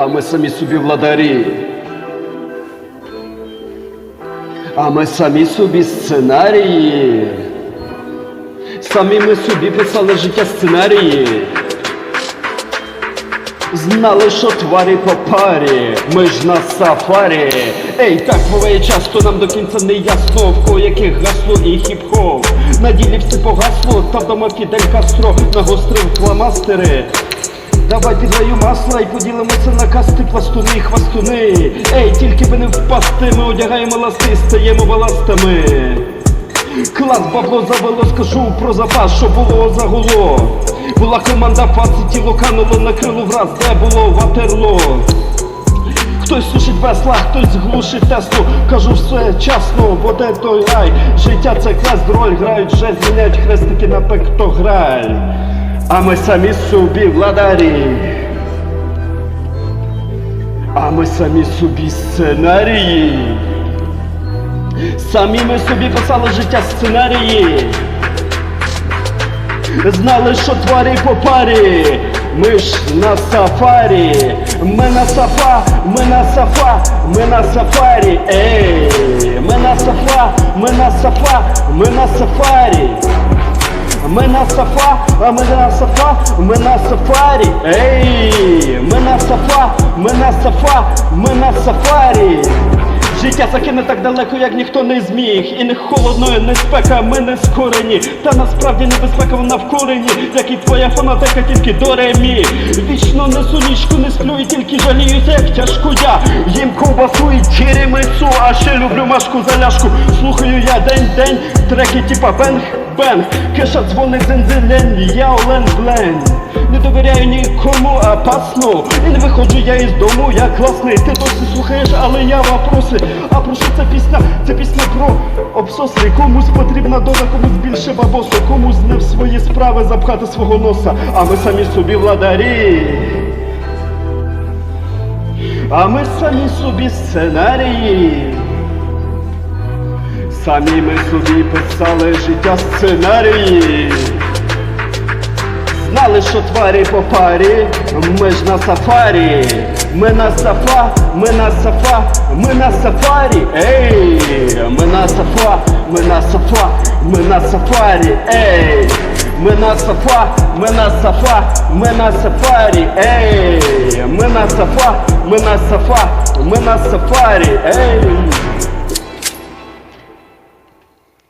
а ми самі собі владарі. А ми самі собі сценарії. Самі ми собі писали життя сценарії. Знали, що тварі по парі, ми ж на сафарі. Ей, так буває часто, нам до кінця не ясно, в кого яких гасло і хіп-хоп. На ділі все погасло, та вдома Фідель Кастро нагострив фломастери. Давай підлаю масла і поділимося на касти пластуни і хвастуни. Ей, тільки би не впасти, ми одягаємо ласти, стаємо баластами. Клас бабло завело, скажу про запас, що було загуло. Була команда фаси, тіло кануло на крилу враз, де було ватерло. Хтось сушить весла, хтось глушить теслу Кажу все чесно, бо де той рай Життя це квест, роль грають, вже зміняють хрестики на пектограль А ми самі собі владарі. А ми самі собі сценарії. Самі ми собі писали життя сценарії. Знали, що тварі по парі, ми ж на сафарі, ми на сафа, ми на сафа, ми на сафарі, ей, ми на сафа, ми на сафа, ми на сафарі. Ми на сафа, а ми на сафа, ми на сафарі, ей, ми на сафа, ми на сафа, ми на сафарі. Життя закине так далеко, як ніхто не зміг. І не холодно, і не спека, ми не скорені. Та насправді небезпека вона в корені, як і твоя фанатека, тільки до ремі. Вічно несу нічку, не сплю і тільки жаліюся, як тяжко я. Їм ковбасу і тіремицю, а ще люблю машку заляшку. Слухаю я день-день, треки типа бенг. Бен, кеша дзвонить зензелень, я Олен Блен. Не довіряю нікому, а пасно І не виходжу я із дому, я класний. Ти досі слухаєш, але я вопроси. А про що ця пісня? Це пісня про обсоси Комусь потрібна доля, комусь більше бабосу. Комусь не в свої справи запхати свого носа. А ми самі собі владарі. А ми самі собі сценарії Самі ми собі писали життя сценарії. Знали, що тварі по парі, ми ж на сафарі. Ми на сафа, ми на сафа, ми на сафарі. Ей, ми на сафа, ми на сафа, ми на сафарі. Ей, ми на сафа, ми на сафа, ми на сафарі. Ей, ми на сафа, ми на сафа, ми на сафарі. Ей.